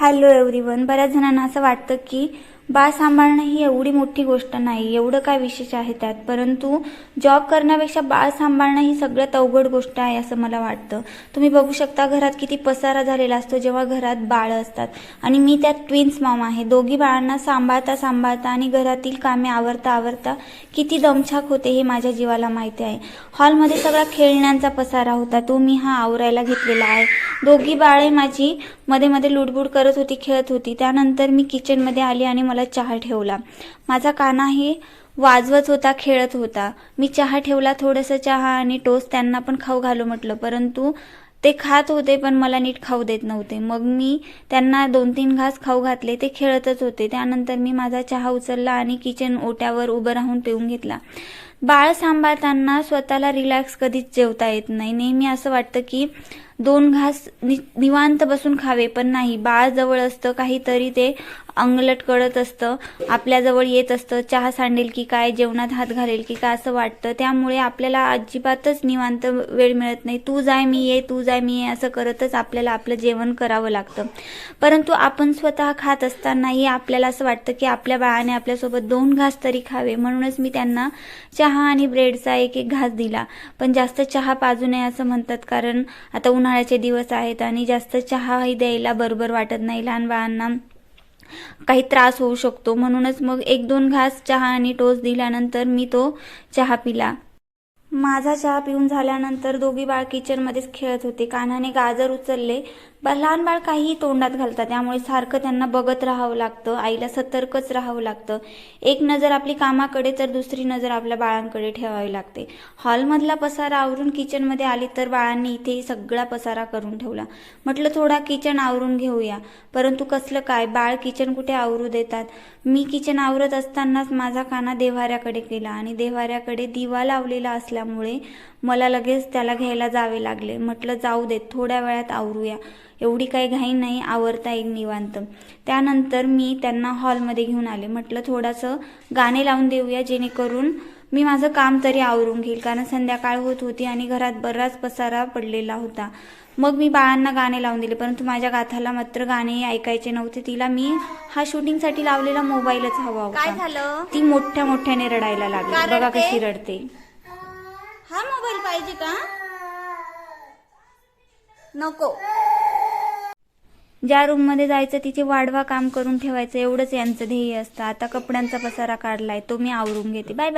Hello everyone बऱ्याच जणांना असं वाटतं की बाळ सांभाळणं ही एवढी मोठी गोष्ट नाही एवढं काय विशेष आहे त्यात? परंतु जॉब करण्यापेक्षा बाळ सांभाळणं ही सगळ्यात अवघड गोष्ट आहे असं मला वाटतं. तुम्ही बघू शकता घरात किती पसारा झालेला असतो जेव्हा घरात बाळं असतात. आणि मी त्यात ट्विन्स माम आहे. दोघी बाळांना सांभाळता सांभाळता आणि घरातील कामे आवरता आवरता किती दमछाक होते हे माझ्या जीवाला माहिती आहे. हॉलमध्ये सगळा खेळण्यांचा पसारा होता. तो मी हा आवरायला घेतलेला आहे. दोघी बाळे माझी मध्ये मध्ये लुडबुड करत होती खेळत होती. त्यानंतर मी किचनमध्ये आली आणि मला चहा ठेवला. माझा कानाही वाजवत होता खेळत होता. मी चहा ठेवला थोडंसं चहा आणि टोस्ट त्यांना पण खाऊ घालू म्हटलं. परंतु ते खात होते पण मला नीट खाऊ देत नव्हते. मग मी त्यांना दोन तीन घास खाऊ घातले ते खेळतच होते. त्यानंतर मी माझा चहा उचलला आणि किचन ओट्यावर उभं राहून पिऊन घेतला. बाळ सांभाळताना स्वतःला रिलॅक्स कधीच जेवता येत नाही. नेहमी असं वाटतं की दोन घास नि निवांत बसून खावे पण नाही. बाळ जवळ असतं काहीतरी ते अंगलट कळत असतं आपल्याजवळ येत असतं चहा सांडेल की काय जेवणात हात घालेल की काय असं वाटतं. त्यामुळे आपल्याला अजिबातच निवांत वेळ मिळत नाही. तू जाय मी ये तू जाय मी ये असं करतच आपल्याला आपलं जेवण करावं लागतं. परंतु आपण स्वतः खात असतानाही आपल्याला असं वाटतं की आपल्या बाळाने आपल्यासोबत दोन घास तरी खावे. म्हणूनच मी त्यांना चहा चहा आणि ब्रेडचा एक एक घास दिला. पण जास्त चहा पाजू नये असं म्हणतात कारण आता उन्हाळ्याचे दिवस आहेत आणि जास्त चहाही द्यायला बरोबर वाटत नाही. लहान बाळांना काही त्रास होऊ शकतो. म्हणूनच मग एक दोन घास चहा आणि टोस्ट दिल्यानंतर मी तो चहा पिला. माझा चहा पिऊन झाल्यानंतर दोघी बाळ किचनमध्येच खेळत होते. कानाने गाजर उचलले. लहान बाळ काहीही तोंडात घालतात. त्यामुळे सारखं त्यांना बघत राहावं लागतं. आईला सतर्कच राहावं लागतं. एक नजर आपली कामाकडे तर दुसरी नजर आपल्या बाळांकडे ठेवावी लागते. हॉलमधला पसारा आवरून किचनमध्ये आली तर बाळांनी इथेही सगळा पसारा करून ठेवला. म्हटलं थोडा किचन आवरून घेऊया. परंतु कसलं काय? बाळ किचन कुठे आवरू देतात? मी किचन आवरत असतानाच माझा काना देव्हाऱ्याकडे गेला आणि देव्हाऱ्याकडे दिवा लावलेला असला असल्यामुळे मला लगेच त्याला घ्यायला जावे लागले. म्हटलं जाऊ देत थोड्या वेळात आवरूया. एवढी काही घाई नाही आवरता येईल निवांत. त्यानंतर मी त्यांना हॉलमध्ये घेऊन आले. म्हटलं थोडंसं गाणे लावून देऊया जेणेकरून मी माझं काम तरी आवरून घेईल. कारण संध्याकाळ होत होती आणि घरात बराच पसारा पडलेला होता. मग मी बाळांना गाणे लावून दिले परंतु माझ्या गाथाला मात्र गाणे ऐकायचे नव्हते. तिला मी हा शूटिंगसाठी लावलेला मोबाईलच हवा काय होता. झालं? ती मोठ्या मोठ्याने रडायला लागली. बघा? कशी रडते. पाहिजे का? नको. ज्या रूममध्ये जायचं तिथे वाढवा काम करून ठेवायचं एवढंच यांचं ध्येय असतं. आता कपड्यांचा पसारा काढलाय तो मी आवरून घेते. Bye bye